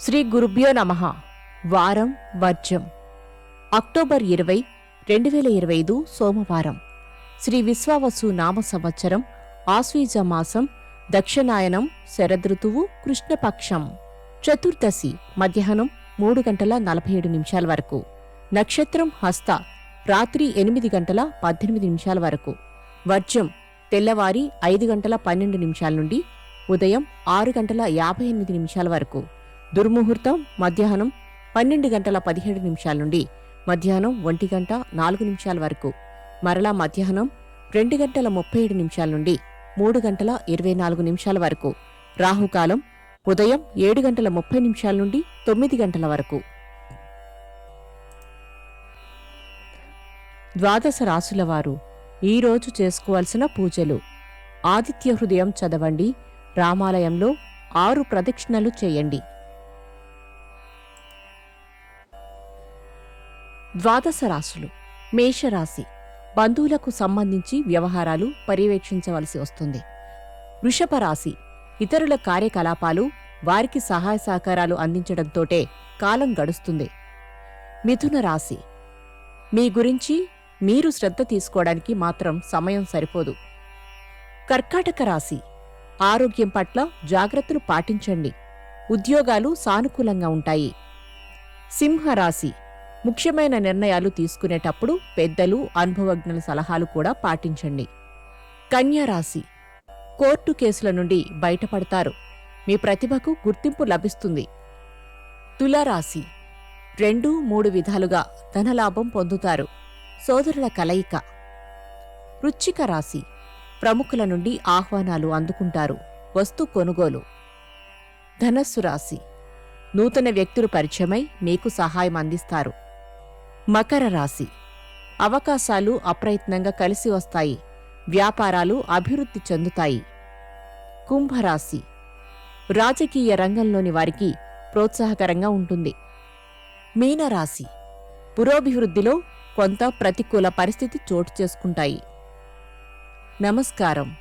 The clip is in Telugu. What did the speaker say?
శ్రీ గురుభ్యో నమ. వారం వర్జం. అక్టోబర్ ఇరవై రెండు వేల ఇరవై ఐదు సోమవారం. శ్రీ విశ్వావసు నామ సంవత్సరం ఆశ్వీజ మాసం దక్షిణాయనం శరదృతువు కృష్ణపక్షం. చతుర్దశి మధ్యాహ్నం మూడు గంటల నలభై ఏడు నిమిషాల వరకు. నక్షత్రం హస్త రాత్రి ఎనిమిది గంటల పద్దెనిమిది నిమిషాల వరకు. వర్జం తెల్లవారి ఐదు గంటల పన్నెండు నిమిషాల నుండి ఉదయం ఆరు గంటల యాభై ఎనిమిది నిమిషాల వరకు. దుర్ముహూర్తం మధ్యాహ్నం పన్నెండు గంటల పదిహేడు నిమిషాల నుండి మధ్యాహ్నం ఒంటి గంట నాలుగు నిమిషాల వరకు. మరలా మధ్యాహ్నం రెండు గంటల ముప్పై ఏడు నిమిషాల నుండి మూడు గంటల ఇరవై నాలుగు నిమిషాల వరకు. రాహుకాలం ఉదయం ఏడు గంటల ముప్పై నిమిషాల నుండి తొమ్మిది గంటల వరకు. ద్వాదశ రాసుల వారు ఈరోజు చేసుకోవాల్సిన పూజలు. ఆదిత్య హృదయం చదవండి. రామాలయంలో ఆరు ప్రదక్షిణలు చేయండి. ద్వాదశ రాశులు మేషరాశి బంధువులకు సంబంధించి వ్యవహారాలు పర్యవేక్షించవలసి వస్తుంది. వృషభ రాశి ఇతరుల కార్యకలాపాలు వారికి సహాయ సహకారాలు అందించడంతోటే కాలం గడుస్తుంది. మిథున రాశి మీ గురించి మీరు శ్రద్ధ తీసుకోవడానికి మాత్రం సమయం సరిపోదు. కర్కాటక రాశి ఆరోగ్యం పట్ల జాగ్రత్తలు పాటించండి. ఉద్యోగాలు సానుకూలంగా ఉంటాయి. సింహరాశి ముఖ్యమైన నిర్ణయాలు తీసుకునేటప్పుడు పెద్దలు అనుభవజ్ఞుల సలహాలు కూడా పాటించండి. కన్యారాశి కోర్టు కేసుల నుండి బయటపడతారు. మీ ప్రతిభకు గుర్తింపు లభిస్తుంది. తులారాశి. రెండు మూడు విధాలుగా ధనలాభం పొందుతారు. సోదరుల కలయిక. వృచ్చిక రాశి. ప్రముఖుల నుండి ఆహ్వానాలు అందుకుంటారు. వస్తు కొనుగోలు. ధనస్సు రాశి. నూతన వ్యక్తులు పరిచయమై మీకు సహాయం అందిస్తారు. మకర రాశి. అవకాశాలు అప్రయత్నంగా కలిసి వస్తాయి. వ్యాపారాలు అభివృద్ధి చెందుతాయి. కుంభరాశి. రాజకీయ రంగంలోని వారికి ప్రోత్సాహకరంగా ఉంటుంది. మీనరాశి. పురోభివృద్ధిలో కొంత ప్రతికూల పరిస్థితి చోటు చేసుకుంటాయి. నమస్కారం.